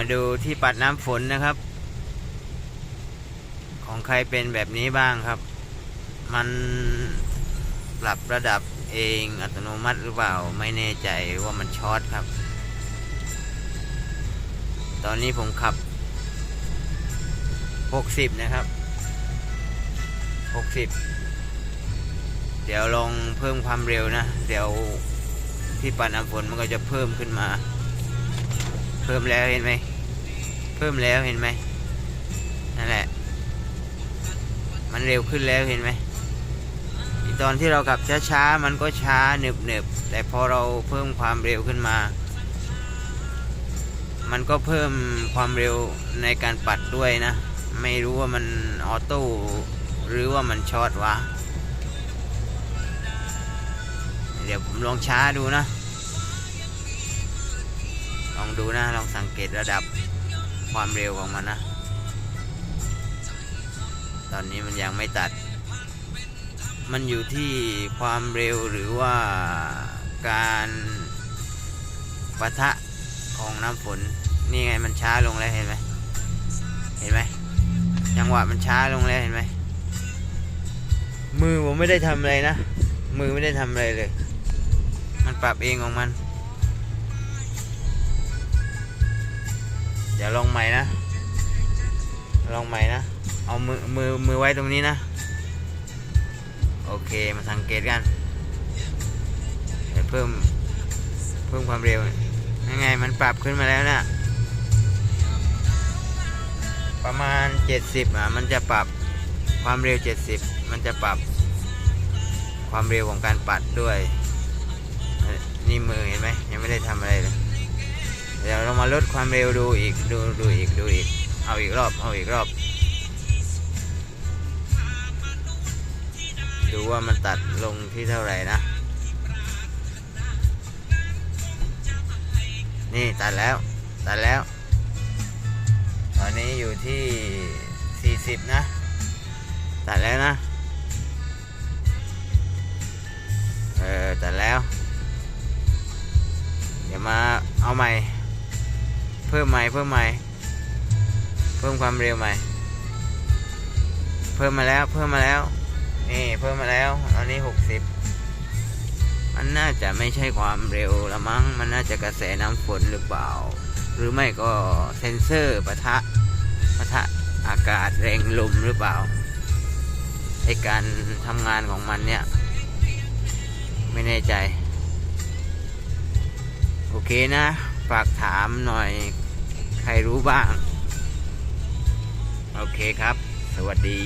มาดูที่ปัดน้ำฝนนะครับ ของใครเป็นแบบนี้บ้างครับ มันปรับระดับเองอัตโนมัติหรือเปล่าไม่แน่ใจว่ามันช็อตครับ ตอนนี้ผมขับ 60 นะครับ 60 เดี๋ยวลองเพิ่มความเร็วนะ เดี๋ยวที่ปัดน้ำฝนมันก็จะเพิ่มขึ้นมา พิ่มแล้วเห็นไหม เพิ่มแล้วเห็นไหมนั่นแหละ มันเร็วขึ้นแล้วเห็นไหมตอนที่เราขับช้าๆ มันก็ช้าหนึบๆแต่พอเราเพิ่มความเร็วขึ้นมา มันก็เพิ่มความเร็วในการปัดด้วยนะ ไม่รู้ว่ามันออโต้หรือว่ามันช็อตวะ เดี๋ยวผมลองช้าดูนะ ลองดูนะ ลองสังเกตระดับความเร็วของมันนะ ตอนนี้มันยังไม่ตัด มันอยู่ที่ความเร็วหรือว่าการปะทะของน้ำฝน นี่ไงมันช้าลงแล้วเห็นไหมเห็นไหมจังหวะมันช้าลงแล้วเห็นไหมมือผมไม่ได้ทำอะไรนะ มือไม่ได้ทำอะไรเลย มันปรับเองของมัน เดี๋ยวลองใหม่นะ ลองใหม่นะ เอามือมือมือไว้ตรงนี้นะ โอเคมาสังเกตกันเดี๋ยวเพิ่มเพิ่มความเร็วยังไงมันปรับขึ้นมาแล้วนะ ประมาณ 70อะมันจะปรับความเร็ว 70 มันจะปรับความเร็วของการปัดด้วย นี่มือเห็นไหมยังไม่ได้ทำอะไรเลย เดี๋ยวเรามาลดความเร็วดูอีกดูดูอีกดูอีก เอาอีกรอบเอาอีกรอบ ดูว่ามันตัดลงที่เท่าไหร่นะ นี่ตัดแล้วตัดแล้ว ตอนนี้อยู่ที่ 40 นะ ตัดแล้วนะ เออตัดแล้ว เดี๋ยวมาเอาใหม่ เพิ่มใหม่เพิ่มใหม่ เพิ่มความเร็วใหม่ เพิ่มมาแล้วเพิ่มมาแล้ว นี่เพิ่มมาแล้วตอนนี้หกสิบมันน่าจะไม่ใช่ความเร็วละมั้ง มันน่าจะกระแสน้ำฝนหรือเปล่า หรือไม่ก็เซนเซอร์ปะทะปะทะอากาศแรงลมหรือเปล่าไอการทำงานของมันเนี่ย ไม่แน่ใจ โอเคนะ ฝากถามหน่อยใครรู้บ้าง โอเคครับ สวัสดี